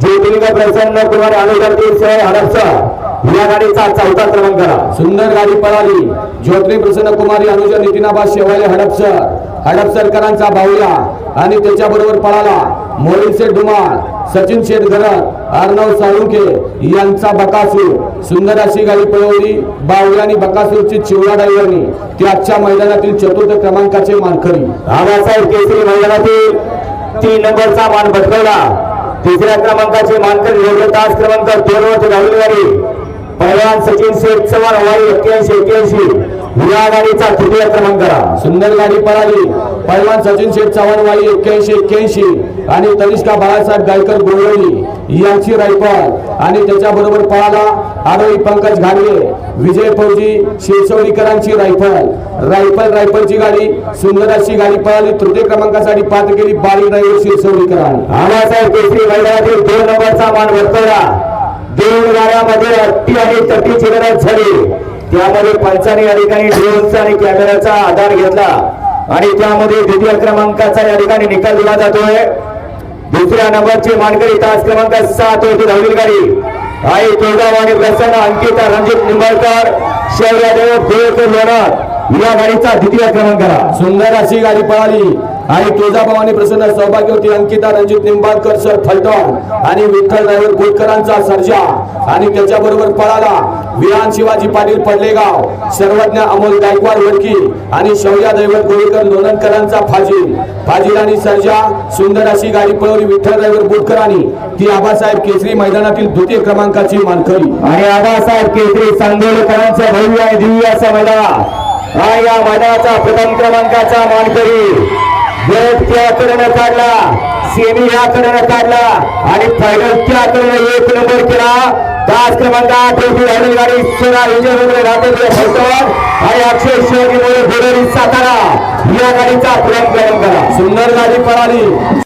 ज्योतिलिंग प्रसन्न कुमार अनुगती सह हडपसर या गाडीचा चौथा क्रमांक करा. सुंदर गाडी पळाली. ज्योतिर्लिंग प्रसन्न कुमारी अनुजा नितीनाबाद शेवाले हडपसर हडपसरकरांचा बाहुल्या आणि त्याच्याबरोबर पळाला मोहिल शेठ धुमाळ सचिन शेठ घरत अर्णव साळुंके यांचा बकासूर. सुंदर अशी गाडी पळवली बाहुला आणि बकासूरची चिवडा ड्रायव्हरनी. ती आजच्या मैदानातील चतुर्थ क्रमांकाचे मानकरी. आबासाहेब केसरी मैदानातील तीन नंबरचा मान भटकवला. तिसऱ्या क्रमांकाचे मानकरी योग्य तास क्रमांक दोन वरती धावली गाडी पहिलवान सचिन शेख चव्हाण हवाई एक्क्याऐंशी एक्क्याऐंशी. या गाडीचा तृतीय क्रमांक करा. सुंदर गाडी पळाली. पैलवान सचिन शेख चव्हाण वाई एक्क्याऐंशी एक्क्याऐंशी. आणि तनिष्ठा बाळासाहेब गायकर गोळवली यांची रायफल. आणि त्याच्याबरोबर पळाला आरोही पंकज घाडगे विजय फौजी शिरसवडीकरांची रायफल. रायफल रायफलची गाडी सुंदर अशी गाडी पळाली. तृतीय क्रमांकासाठी पात्र केली बाळी ड्रायव्हर शिरसवडीकरांनी रामासाहेब केसरी मैदानातील दोन नंबरचा मान वर्तवला दोन गाड्यामध्ये अट्टी आणि तटीची गरज झाली. त्यामध्ये पंचाने या ठिकाणी ड्रोनचा आणि कॅमेराचा आधार घेतला. आणि त्यामध्ये द्वितीय क्रमांकाचा या ठिकाणी निकाल दिला जातोय. दुसऱ्या नंबरची मानकरी तास क्रमांक सात होती धावली गाडी. आई तुळजावाणी प्रसन्न अंकिता रणजित निंबाळकर शौर्यदेव देवकर लोणार या गाडीचा द्वितीय क्रमांक सुंदर अशी गाडी पळाली. आणि तुळजाभवानी प्रसन्न सौभाग्यवती अंकिता रणजित निंबाळकर सर फलटण आणि विठ्ठल ड्रायव्हर कोटकरांचा सर्जा. आणि त्याच्याबरोबर पळाला विरान शिवाजी पाटील पडलेगाव. सर्वज्ञ अमोल गायकवाड वडकी आणि शौर्या दैवत गोळीकर लोणंदकरांचा फाजील. फाजील आणि सर्जा सुंदर अशी गाडी पळवली विठ्ठल ड्रायव्हर बोटकरांनी. ती आबासाहेब केसरी मैदानातील द्वितीय क्रमांकाची मानकरी. आणि आबासाहेब केसरी सांगोलकरांचं भव्य आणि दिव्य असं मैदान. हा या मैदानाचा प्रथम क्रमांकाचा मानकरी. त्या त्याकडनं काढला. सेमी याकडनं काढला. आणि फायनलच्या आचरण एक नंबर केला. तास क्रमांक आठ होती गाडी सोळा विजय राहते फलटण. आणि अक्षय शिवाजी बोरे सातारा. या गाडीचा प्रथम क्रमांक करा सुंदर गाडी पळाली.